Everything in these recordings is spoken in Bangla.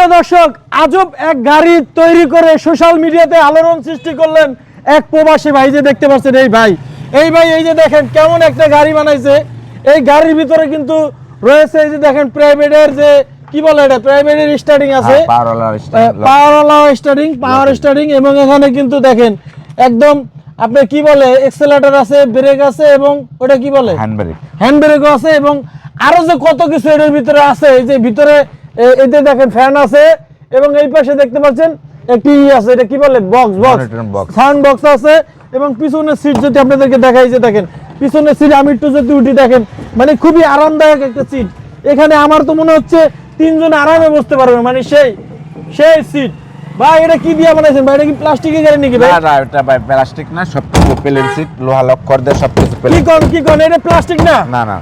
প্রিয় দর্শক আজব এক গাড়ি তৈরি করে সোশ্যাল মিডিয়াতে আলোড়ন সৃষ্টি করলেন এক প্রবাসী ভাই। যে দেখতে পাচ্ছেন এই ভাই। এই ভাই এই যে দেখেন কেমন একটা গাড়ি বানাইছে। এই গাড়ির ভিতরে কিন্তু রয়েছে এই যে দেখেন প্রাইভেটের যে কি বলে এটা? প্রাইভেটের স্টার্টিং আছে। পাওয়ারওয়ালা স্টার্টিং পাওয়ার স্টার্টিং এবং এখানে কিন্তু দেখেন একদম আপনি কি বলে এক্সেলেটর আছে ব্রেক আছে এবং ওটা কি বলে? হ্যান্ড ব্রেক হ্যান্ড ব্রেকও আছে এবং আরও যে কত কিছু এটার ভিতরে আছে এই যে ভিতরে এতে দেখেন ফ্যান আছে এবং এই পাশে দেখতে পাচ্ছেন একটি ই আছে এটা কি বলে? Box box. সাউন্ড বক্স আছে এবং পিছনের সিট যদি আপনাদেরকে দেখাই যে দেখেন পিছনের সিট আমি একটু যদি উঠি দেখেন মানে খুবই আরামদায়ক একটা সিট। এখানে আমার তো মনে হচ্ছে তিনজন আরামে বসতে পারবে মানে সেই সেই সিট। ভাই এটা কি দিয়ে বানাইছেন? ভাই এটা কি প্লাস্টিকের গাড়ি নাকি ভাই? না এটা ভাই প্লাস্টিক না সব কিছু প্লেন সিট লোহা লক্কর দিয়ে সব কিছু কি কোন কি কোন এটা প্লাস্টিক না? না না।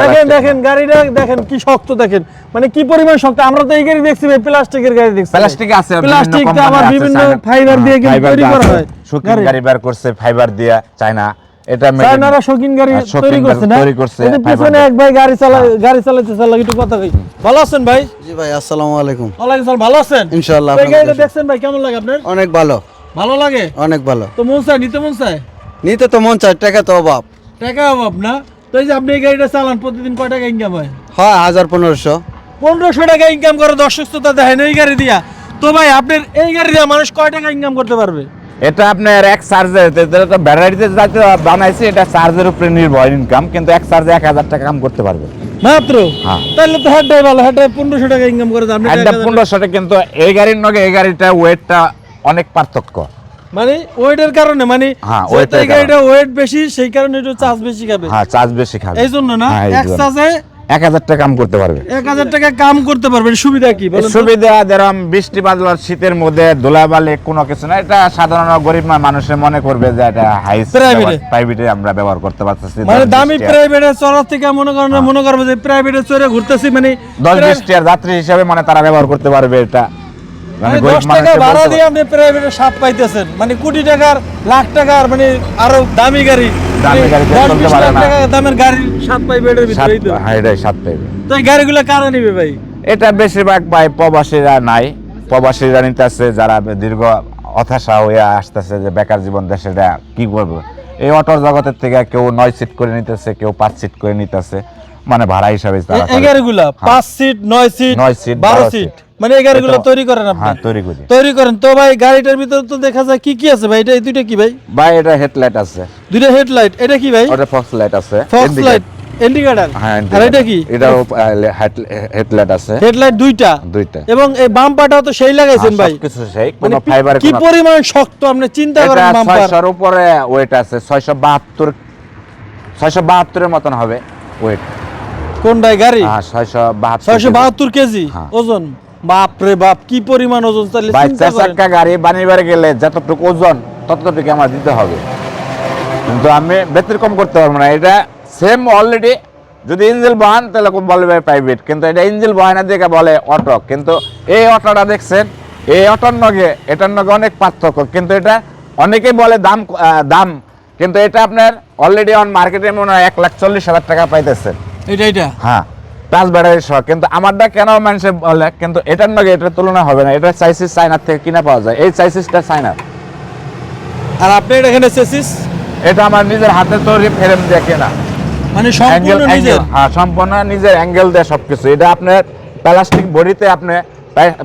দেখেন দেখেন গাড়িটা দেখেন কি শক্ত দেখেন। মানে কি পরিমাণ শক্ত? আমরা তো এই গাড়ি দেখছি ভাই প্লাস্টিকের গাড়ি দেখছি। প্লাস্টিক আছে প্লাস্টিক তো আবার বিভিন্ন ফাইবার দিয়ে কিন্তু তৈরি করা হয় শুকিং গাড়ি। বার করছে ফাইবার দিয়া চায়না এটা চায়নারা শৌখিন গাড়ি হ্যাঁ, তৈরি করছে না? তৈরি করছে, এই পিছনে এক ভাই গাড়ি চালা গাড়ি চালাইতে চালা একটু কথা কই। ভালো আছেন ভাই? জি ভাই আসসালামু আলাইকুম। ওয়ালাইকুম সালাম ভালো আছেন? ইনশাআল্লাহ এই গাড়িটা দেখছেন ভাই কেমন লাগে আপনার? অনেক ভালো। ভালো লাগে? অনেক ভালো। তো মন চায় নিতে মন চায়? নিতে তো মন চায় টাকা তো অভাব। টাকা অভাব না? তো এই যে আপনি এই গাড়িটা চালান প্রতিদিন কয় টাকা ইনকাম হয়? হয় হাজার পনেরোশো। পনেরোশো টাকা ইনকাম করে দর্শক শ্রোতা দেখেন এই গাড়ি দিয়া। তো ভাই আপনার এই গাড়ি দিয়া মানুষ কয় টাকা ইনকাম করতে পারবে? এটা আপনার এক চার্জের এটা তো ব্যাটারিতে যাতে বানাইছে এটা চার্জের উপরে নির্ভর ইনকাম কিন্তু এক চার্জে এক হাজার টাকা কাম করতে পারবে। মাত্র? হ্যাঁ। তাহলে তো হেডটাই ভালো হেডটাই পনেরোশো টাকা ইনকাম করে আপনি একটা পনেরোশো টাকা কিন্তু এই গাড়ির নগে এই গাড়িটা ওয়েটটা অনেক পার্থক্য। মানে ওয়েটের কারণে মানে হ্যাঁ, গাড়িটা ওয়েট বেশি সেই কারণে একটু চার্জ বেশি খাবে। হ্যাঁ চার্জ বেশি খাবে। এই জন্য না হ্যাঁ, এক চার্জে এক হাজার টাকা কাম করতে পারবে। এক হাজার টাকা কাম করতে পারবেন সুবিধা কি সুবিধা যেরকম বৃষ্টি বাদলার শীতের মধ্যে ধুলাবালি কোনো কিছু না এটা সাধারণ গরিব মা- মানুষে মনে করবে যে এটা হাই। প্রাইভেটে আমরা ব্যবহার করতে পারতেছি মানে দামি প্রাইভেটে চড়ার থেকে মনে করেন মনে করবে যে প্রাইভেটে চড়ে ঘুরতেছি মানে দশ বিশ যাত্রী হিসাবে মানে তারা ব্যবহার করতে পারবে এটা। মানে মানে গরিব দশ টাকা ভাড়া দিয়ে আপনি প্রাইভেটে সাপ পাইতেছেন। মানে কোটি টাকার লাখ টাকার মানে আরও দামি গাড়ি। দামি মানে গাড়িতে চলতে পারে না। দামের ভিতরেই তো। হ্যাঁ, এটাই পাইবে। তো এই গাড়িগুলো কারা নিবে ভাই? এটা বেশিরভাগ ভাই প্রবাসীরা নাই। প্রবাসীরা নিতেছে যারা দীর্ঘ হতাশা হয়ে আসতেছে যে বেকার জীবন দেশে কি করবে? এই অটোর জগতের থেকে কেউ নয় সিট করে নিতেছে কেউ পাঁচ সিট করে নিতেছে। মানে ভাড়া হিসাবে এই-। গাড়িগুলা পাঁচ সিট নয় সিট নয় সিট, বারো বারো সিট। সিট। মানে এই গাড়িগুলো তৈরি করেন আপনি? হ্যাঁ তৈরি করি। তৈরি করেন। তো ভাই গাড়িটার ভিতরে তো দেখা যায় কি কি আছে ভাই? এটা এই দুইটা কি ভাই? ভাই এটা হেডলাইট আছে। দুইটা হেডলাইট। এটা কি ভাই? ওটা ফক্স লাইট আছে। Fog light. ইন্ডিকেটর হ্যাঁ আর এটা কি? এটাও হেডলাইট আছে। হেডলাইট দুইটা। দুইটা। এবং এই বাম্পারটাও তো সেই লাগাইছেন ভাই। কিছু সেই। মানে কোনো ফাইবার কি পরিমাণ শক্ত আপনি চিন্তা করেন বাম্পার? ছয়শোর উপরে ওয়েট আছে। ছয়শো বাহাত্তর ছয়শো বাহাত্তরের মতন হবে ওয়েট কোন ভাই গাড়ি? হ্যাঁ ছয়শো বাহাত্তর কেজি। হ্যাঁ। ওজন? বাপ রে বাপ কি পরিমাণ ওজন? করেন। গাড়ি বানিবার গেলে যতটুকু ওজন ততটুকু আমার দিতে হবে। কিন্তু আমি ব্যতিক্রম করতে পারব না। এটা সেম অলরেডি যদি ইঞ্জিল বহান তাহলে খুব বলবে প্রাইভেট কিন্তু এটা ইঞ্জিল বহানা দিকে বলে অটো কিন্তু এই অটোটা দেখছেন এই অটোর নগে এটার নগে অনেক পার্থক্য। কিন্তু এটা অনেকেই বলে দাম দাম। কিন্তু এটা আপনার অলরেডি অন মার্কেটে মনে হয় এক লাখ চল্লিশ হাজার টাকা পাইতেছেন এটা এটা হ্যাঁ প্লাস ব্যাটারি সহ কিন্তু আমারটা কেন মানুষে বলে? কিন্তু এটার নাকি এটার তুলনা হবে না। এটা সাইসিস চাইনার থেকে কিনা পাওয়া যায়। এই সাইসিসটা চাইনার আর আপনি এটা এখানে সাইসিস এটা আমার নিজের হাতে তৈরি ফ্রেম দিয়ে কেনা। মানে সম্পূর্ণ নিজের? হ্যাঁ সম্পূর্ণ নিজের অ্যাঙ্গেল দিয়ে সবকিছু। এটা আপনার প্লাস্টিক বডিতে আপনি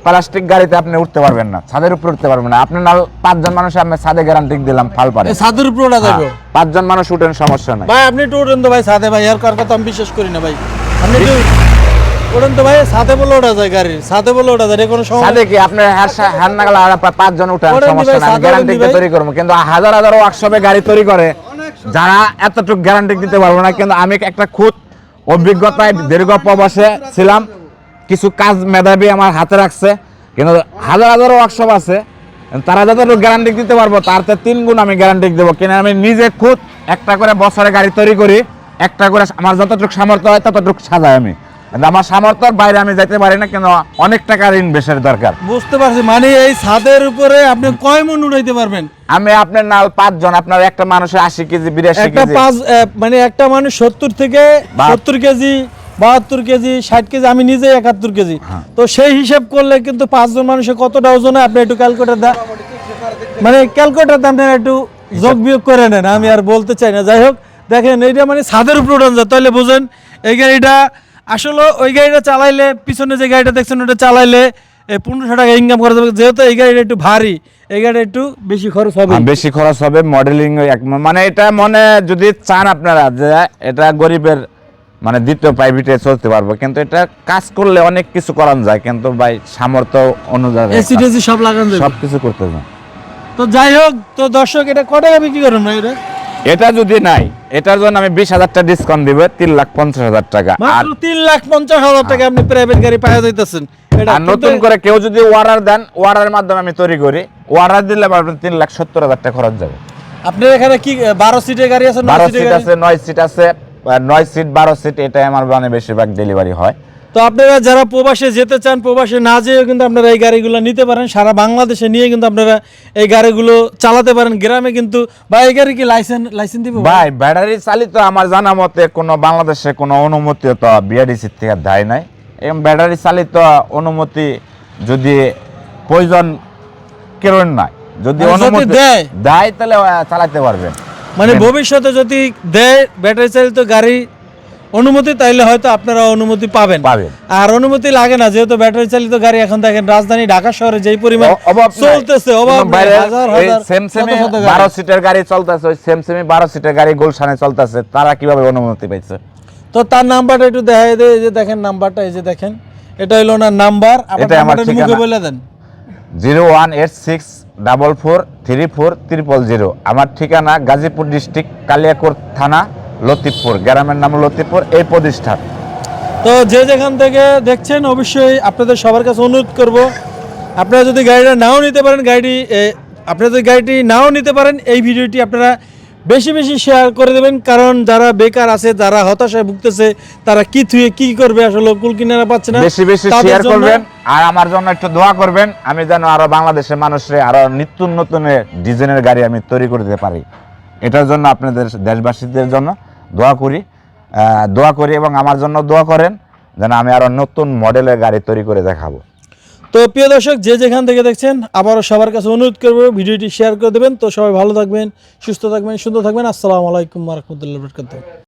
প্লাস্টিক গাড়িতে আপনি উঠতে পারবেন না ছাদের উপর উঠতে পারবেন না। আপনি না পাঁচজন মানুষ আমি ছাদে গ্যারান্টি দিলাম ফাল পারে। ছাদের উপরে ওটা যাবে হ্যাঁ, পাঁচজন মানুষ উঠেন সমস্যা নাই। ভাই আপনি একটু ওঠেন তো ভাই সাথে ভাই আর কার কথা আমি বিশ্বাস করি না ভাই। আপনি একটু ওঠেন তো ভাই সাথে বলে ওঠা যায় গাড়ির সাথে বলে ওঠা যায় কোনো সমস্যা ছাদে কি আপনি হ্যার নাগাল আর পা- পাঁচজন উঠেন সমস্যা নাই গ্যারান্টি তৈরি করব। কিন্তু হাজার হাজার ওয়ার্কশপে গাড়ি তৈরি করে যারা এতটুকু গ্যারান্টি দিতে পারব না কিন্তু আমি একটা খুদ অভিজ্ঞতায় দীর্ঘ প্রবাসে ছিলাম। কিছু কাজ মেধাবী আমার হাতে রাখছে কিন্তু হাজার হাজার ওয়ার্কশপ আছে তারা যতটুকু গ্যারান্টি দিতে পারব তার তো তিন গুণ আমি গ্যারান্টি দেবো। কিনা আমি নিজে খুদ একটা করে বছরে গাড়ি তৈরি করি একটা করে আমার যতটুকু সামর্থ্য হয় ততটুকু সাজাই আমি। আমার সামর্থ্যের বাইরে আমি যাইতে পারি না কিন্তু অনেক টাকার ইনভেস্টের দরকার। বুঝতে পারছি মানে এই ছাদের উপরে আপনি কয় মন উঠাইতে পারবেন? আমি আপনার নাল পাঁচজন আপনার একটা মানুষের আশি কেজি বিরাশি কেজি। পাঁচ মানে একটা মানুষ সত্তর থেকে। সত্তর কেজি বাহাত্তর কেজি ষাট কেজি আমি নিজে একাত্তর কেজি। হ্যাঁ। তো সেই হিসাব করলে কিন্তু পাঁচজন মানুষের কতটা ওজন হয় আপনি একটু ক্যালকুলেটার দা মানে ক্যালকুলেটার দাম একটু যোগ বিয়োগ করে নেন আমি আর বলতে চাই না। যাই হোক দেখেন এইটা মানে ছাদের উপর উঠান যায় তাহলে বুঝেন এই গাড়িটা আসলে ওই গাড়িটা চালাইলে পিছনে যে গাড়িটা দেখছেন ওটা চালাইলে পনেরোশো টাকা ইনকাম করা যাবে। যেহেতু এই গাড়িটা একটু ভারী এই গাড়িটা একটু বেশি খরচ হবে। হ্যাঁ, বেশি খরচ হবে মডেলিং মানে এটা মনে যদি চান আপনারা যে এটা গরিবের মানে দ্বিতীয় প্রাইভেটে চলতে পারব। কিন্তু এটা কাজ করলে অনেক কিছু করান যায় কিন্তু ভাই সামর্থ্য অনুযায়ী এসি টেসি সব লাগানো সব কিছু করতে যায় তো যাই হোক তো দর্শক এটা কত টাকা বিক্রি করেন না এটা? এটা যদি নাই এটার জন্য আমি বিশ হাজার টাকা ডিসকাউন্ট দিব তিন লাখ পঞ্চাশ হাজার টাকা। আর তিন লাখ পঞ্চাশ হাজার টাকা আপনি প্রাইভেট গাড়ি পাওয়া যাইতেছেন। এটা আর নতুন করে কেউ যদি অর্ডার দেন অর্ডারের মাধ্যমে আমি তৈরি করি। অর্ডার দিলে আপনার তিন লাখ সত্তর হাজার টাকা খরচ যাবে। আপনার এখানে কি বারো সিটের গাড়ি আছে বারো সিট আছে নয় সিট আছে। নয় সিট বারো সিট এটাই আমার মানে বেশিরভাগ ডেলিভারি হয়। তো আপনারা যারা প্রবাসে যেতে চান প্রবাসে না যেয়েও কিন্তু আপনারা এই গাড়িগুলো নিতে পারেন। সারা বাংলাদেশে নিয়ে কিন্তু আপনারা এই গাড়িগুলো চালাতে পারেন। গ্রামে কিন্তু বা এই গাড়ি কি লাইসেন্স লাইসেন্স দিব? ভাই ব্যাটারি চালিত আমার জানা মতে কোনো বাংলাদেশে কোনো অনুমতি তো বিআরডিসির থেকে দেয় নাই। এবং ব্যাটারি চালিত অনুমতি যদি প্রয়োজন কেরণ নাই। যদি অনুমতি দেয়? দেয় তাহলে চালাতে পারবেন। মানে ভবিষ্যতে যদি দেয় ব্যাটারি চালিত গাড়ি অনুমতি তাইলে হয়তো আপনারা অনুমতি পাবেন। পাবেন। আর অনুমতি লাগে না যেহেতু ব্যাটারি চালিত গাড়ি এখন দেখেন রাজধানী ঢাকা শহরে যেই পরিমাণ অভাব চলতেছে অভাব কোনো নাই, বাইরে হাজার এই হাজার সেম সেমে শত শত গাড়ি। বারো সিটের গাড়ি চলতেছে ওই সেম সেমে বারো সিটের গাড়ি গুলশানে চলতেছে তারা কীভাবে অনুমতি পাইছে? তো তার নাম্বারটা একটু দেখাই দেয় এই যে দেখেন নাম্বারটা এই যে দেখেন এটা হলো ওনার নাম্বার নাম্বারটা মুখে বলে দেন। Zero one eight six double four three four triple zero. আমার ঠিকানা গাজীপুর ডিস্ট্রিক্ট, কালিয়াকোট থানা, লতিফপুর। গ্রামের নাম লতিফপুর, এই প্রতিষ্ঠান। তো যে যেখান থেকে দেখছেন, অবশ্যই আপনাদের সবার কাছে অনুরোধ করব, আপনারা যদি গাড়িটা নাও নিতে পারেন, গাড়িটি আপনারা যদি গাড়িটি নাও নিতে পারেন, এই ভিডিওটি আপনারা বেশি বেশি শেয়ার করে দেবেন কারণ যারা বেকার আছে যারা হতাশায় ভুগতেছে তারা কি থুয়ে কি করবে? আসলে কুল কিনারা পাচ্ছে না। বেশি বেশি শেয়ার করবেন আর আমার জন্য একটু দোয়া করবেন আমি যেন আরও বাংলাদেশের মানুষরে আরও নিত্য নতুন ডিজাইনের গাড়ি আমি তৈরি করে দিতে পারি। এটার জন্য আপনাদের দেশবাসীদের জন্য দোয়া করি দোয়া করি এবং আমার জন্য দোয়া করেন যেন আমি আরও নতুন মডেলের গাড়ি তৈরি করে দেখাবো। তো প্রিয় দর্শক, যে যেখান থেকে দেখছেন, আবারও সবার কাছে অনুরোধ করব ভিডিওটি শেয়ার করে দেবেন। তো সবাই ভালো থাকবেন, সুস্থ থাকবেন, সুন্দর থাকবেন। আসসালামু আলাইকুম রহমতুল্লাহ বরকাতুহ।